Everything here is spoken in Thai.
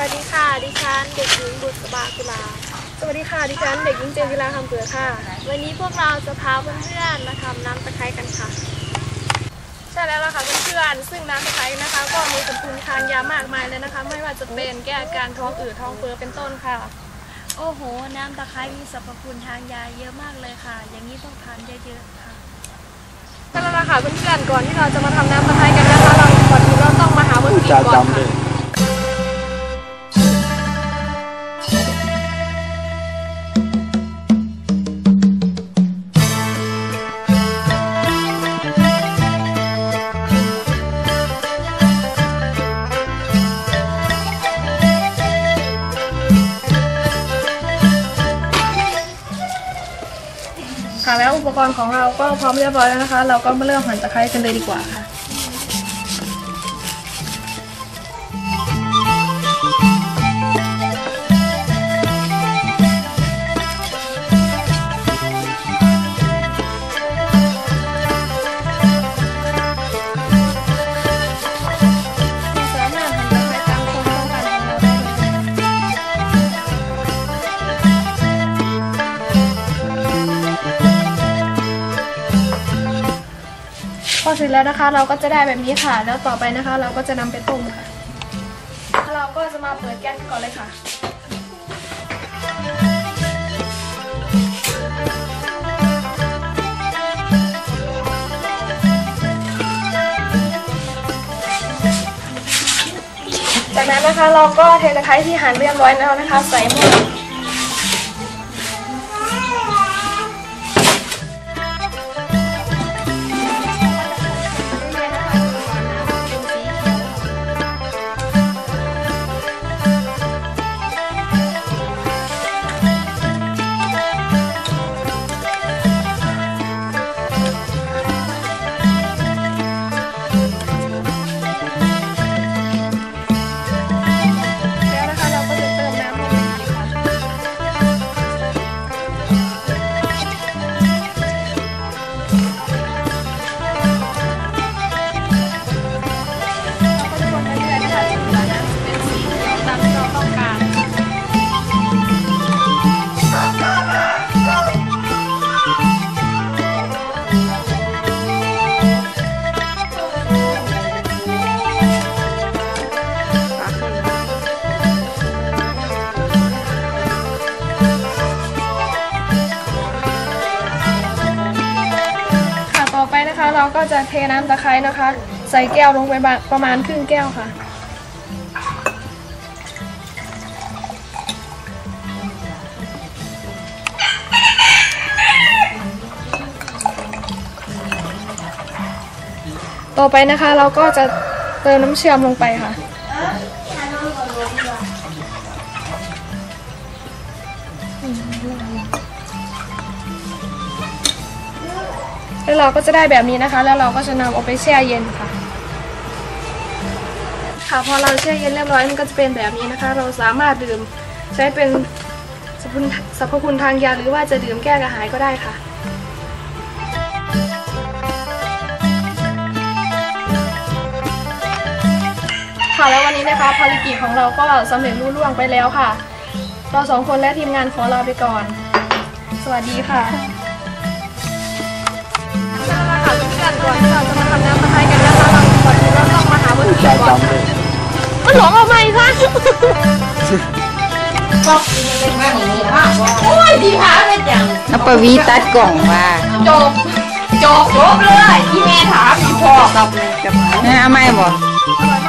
วัสดีค่ะ ดิฉันเด็กหญิงบุษบากุลา สวัสดีค่ะ ดิฉันเด็กหญิงเจนจิลาคำเกลือค่ะ วันนี้พวกเราจะพาเพื่อนๆมาทำน้ำตะไคร้กันค่ะ ใช่แล้วล่ะค่ะเพื่อนๆ ซึ่งน้ำตะไคร้นะคะ ก็มีสรรพคุณทางยามากมายเลยนะคะ ไม่ว่าจะเป็นแก้อาการท้องอืดท้องเฟ้อเป็นต้นค่ะ โอ้โห น้ำตะไคร้มีสรรพคุณทางยาเยอะมากเลยค่ะ อย่างนี้ต้องทานเยอะๆค่ะใช่แล้วล่ะค่ะเพื่อนๆ ก่อนที่เราจะมาทำน้ำตะไคร้กันนะคะ เราก่อนอื่นเราต้องมาหาวัตถุดิบก่อนค่ะ อุปกรณ์ของเราก็พร้อมเรียบร้อยแล้วนะคะ เราก็มาเริ่มหั่นตะไคร้กันเลยดีกว่าค่ะ อเสร็จแล้วนะคะ เราก็จะได้แบบนี้ค่ะ แล้วต่อไปนะคะ เราก็จะนำไปต้มค่ะ เราก็จะมาเปิดแก๊สก่อนเลยค่ะจากนั้นนะคะเราก็เทตะไคร้ที่หั่นเรียบร้อยแล้วนะคะ ใส่หม้อ ก็จะเทน้ำตะไคร้นะคะ ใส่แก้วลงไปประมาณครึ่งแก้วค่ะ ต่อไปนะคะเราก็จะเติมน้ำเชื่อมลงไปค่ะ เราก็จะได้แบบนี้นะคะ แล้วเราก็จะนำเอาไปแช่เย็นค่ะ ค่ะพอเราแช่เย็นเรียบร้อยมันก็จะเป็นแบบนี้นะคะ เราสามารถดื่มใช้เป็นสรรพคุณสรรพคุณทางยาหรือว่าจะดื่มแก้กระหายก็ได้ค่ะค่ะแล้ววันนี้นะคะภารกิจของเราก็สำเร็จรุ่ล่วงไปแล้วค่ะ เราสองคนและทีมงานขอลาไปก่อน สวัสดีค่ะ เอาละค่ะเพื่อนๆก่อนที่เราจะมาทำน้ำตะไคร้กันนะคะเราก่อนอื่นเราต้องมาหาวัตถุดิบก่อนค่ะมันหลงเอาไหมคะโอ้ยดีค่ะเป็นอย่างเอาปวีตัดกล่องมาจบจบจบเลยที่แม่ถามอีพอกับเนี่ยเอาไม่บอกอร่อย